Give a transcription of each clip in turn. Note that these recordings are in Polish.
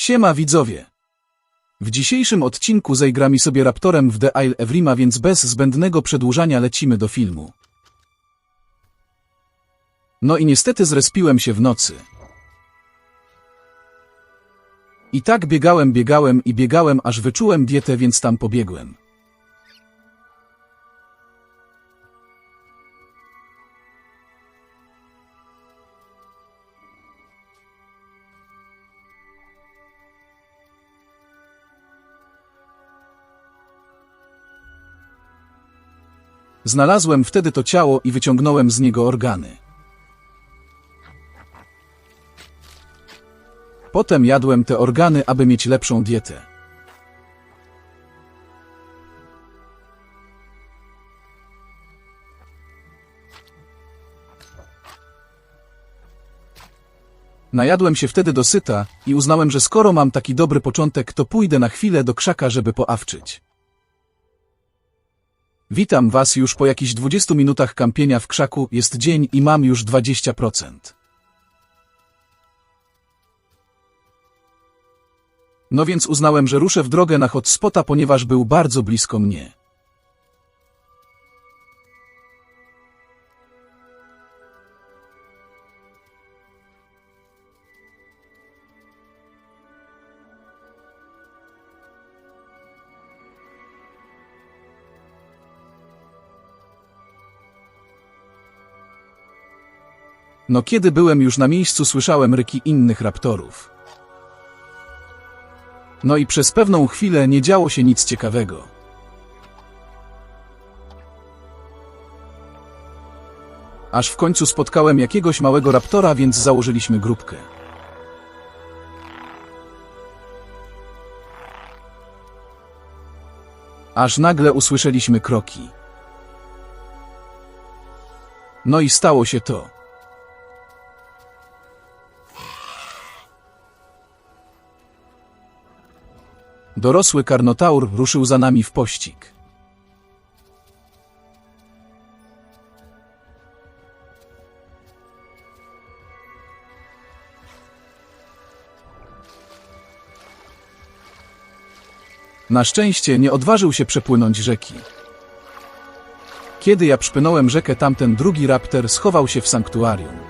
Siema widzowie! W dzisiejszym odcinku zaigramy sobie Raptorem w The Isle of Rima, więc bez zbędnego przedłużania lecimy do filmu. No i niestety zrespiłem się w nocy. I tak biegałem, biegałem i biegałem, aż wyczułem dietę, więc tam pobiegłem. Znalazłem wtedy to ciało i wyciągnąłem z niego organy. Potem jadłem te organy, aby mieć lepszą dietę. Najadłem się wtedy dosyta i uznałem, że skoro mam taki dobry początek, to pójdę na chwilę do krzaka, żeby poawczyć. Witam Was już po jakichś 20 minutach kampienia w krzaku, jest dzień i mam już 20%. No więc uznałem, że ruszę w drogę na hotspota, ponieważ był bardzo blisko mnie. No kiedy byłem już na miejscu, słyszałem ryki innych raptorów. No i przez pewną chwilę nie działo się nic ciekawego. Aż w końcu spotkałem jakiegoś małego raptora, więc założyliśmy grupkę. Aż nagle usłyszeliśmy kroki. No i stało się to. Dorosły karnotaur ruszył za nami w pościg. Na szczęście nie odważył się przepłynąć rzeki. Kiedy ja przypłynąłem rzekę, tamten drugi raptor schował się w sanktuarium.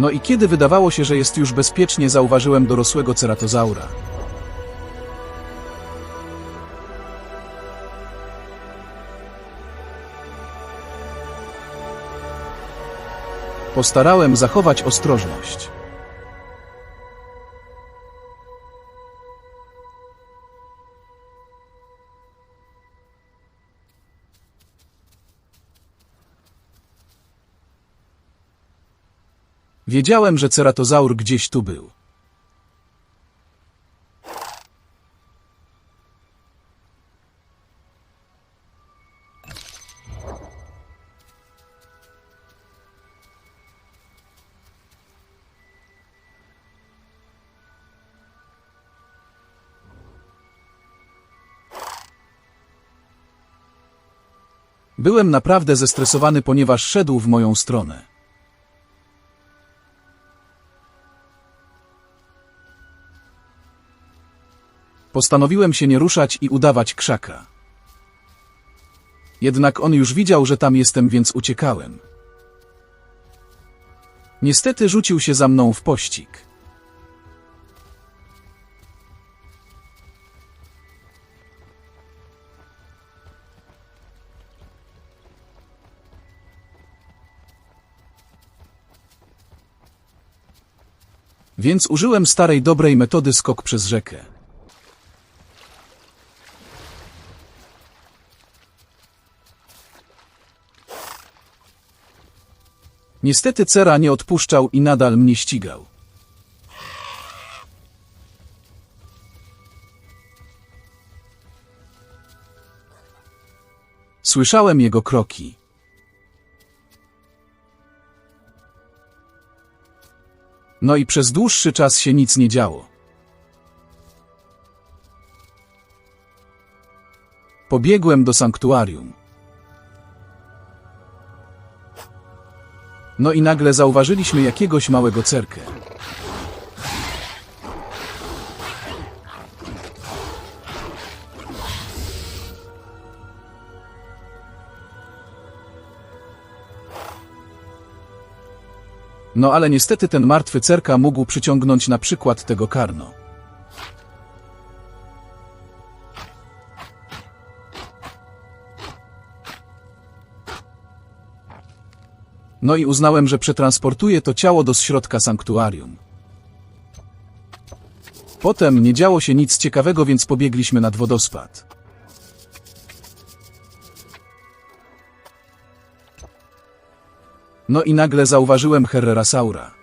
No i kiedy wydawało się, że jest już bezpiecznie, zauważyłem dorosłego ceratozaura. Postarałem zachować ostrożność. Wiedziałem, że ceratozaur gdzieś tu był. Byłem naprawdę zestresowany, ponieważ szedł w moją stronę. Postanowiłem się nie ruszać i udawać krzaka. Jednak on już widział, że tam jestem, więc uciekałem. Niestety rzucił się za mną w pościg. Więc użyłem starej dobrej metody skok przez rzekę. Niestety Cera nie odpuszczał i nadal mnie ścigał. Słyszałem jego kroki. No i przez dłuższy czas się nic nie działo. Pobiegłem do sanktuarium. No i nagle zauważyliśmy jakiegoś małego cerkę. No ale niestety ten martwy cerka mógł przyciągnąć na przykład tego karno. No i uznałem, że przetransportuję to ciało do środka sanktuarium. Potem nie działo się nic ciekawego, więc pobiegliśmy nad wodospad. No i nagle zauważyłem Herrerasaura.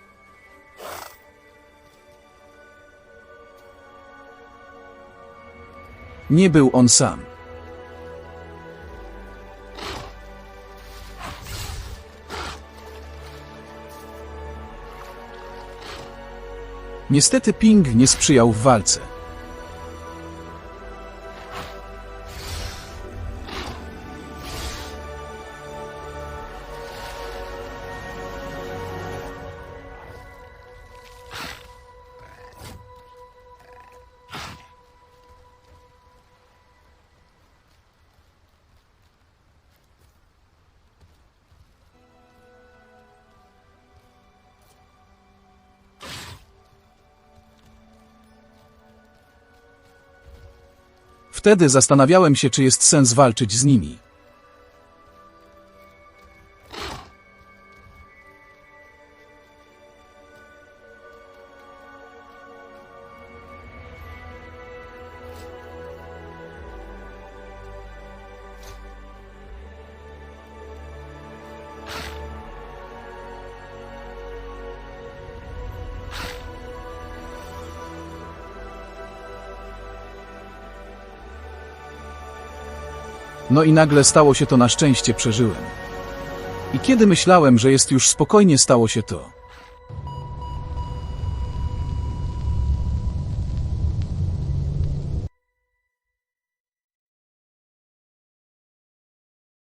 Nie był on sam. Niestety Ping nie sprzyjał w walce. Wtedy zastanawiałem się, czy jest sens walczyć z nimi. No i nagle stało się to na szczęście przeżyłem. I kiedy myślałem, że jest już spokojnie, stało się to.